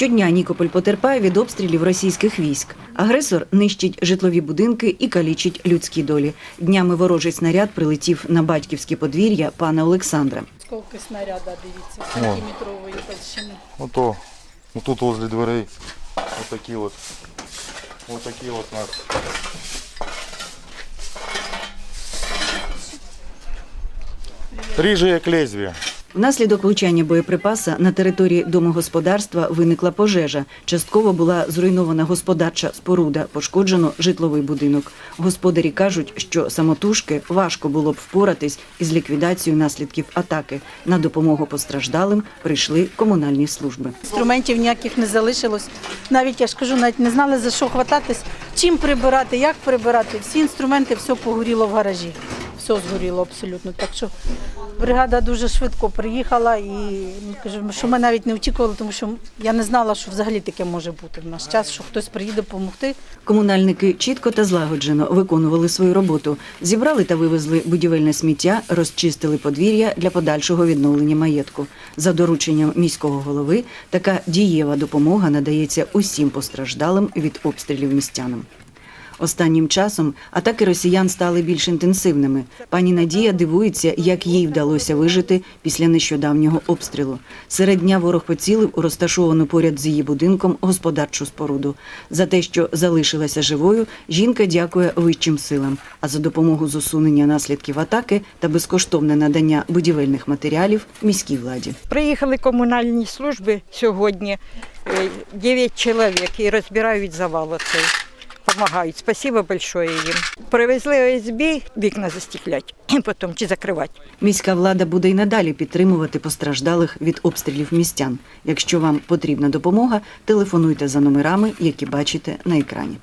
Щодня Нікополь потерпає від обстрілів російських військ. Агресор нищить житлові будинки і калічить людські долі. Днями ворожий снаряд прилетів на батьківське подвір'я пана Олександра. Скільки снаряда, дивіться, сантиметрової толщини. Ото, ну тут возле дверей, вот такие вот, вот такие вот нас. Ріже як лезвие. Внаслідок влучання боєприпаса на території домогосподарства виникла пожежа. Частково була зруйнована господарча споруда, пошкоджено житловий будинок. Господарі кажуть, що самотужки важко було б впоратись із ліквідацією наслідків атаки. На допомогу постраждалим прийшли комунальні служби. Інструментів ніяких не залишилось. Навіть я ж кажу, навіть не знали за що хвататись, чим прибирати, як прибирати. Всі інструменти, все погоріло в гаражі. Все згоріло абсолютно. Так що бригада дуже швидко приїхала і ну, що ми навіть не очікували, тому що я не знала, що взагалі таке може бути в наш час, що хтось приїде допомогти. Комунальники чітко та злагоджено виконували свою роботу. Зібрали та вивезли будівельне сміття, розчистили подвір'я для подальшого відновлення маєтку. За дорученням міського голови така дієва допомога надається усім постраждалим від обстрілів містянам. Останнім часом атаки росіян стали більш інтенсивними. Пані Надія дивується, як їй вдалося вижити після нещодавнього обстрілу. Серед дня ворог поцілив у розташовану поряд з її будинком господарчу споруду. За те, що залишилася живою, жінка дякує вищим силам. А за допомогу з усунення наслідків атаки та безкоштовне надання будівельних матеріалів міській владі. Приїхали комунальні служби сьогодні, 9 чоловік і розбирають завал оцей. Помагають. Спасибо большое їм. Привезли ОСБ, вікна застеклять, потім чи закривати. Міська влада буде й надалі підтримувати постраждалих від обстрілів містян. Якщо вам потрібна допомога, телефонуйте за номерами, які бачите на екрані.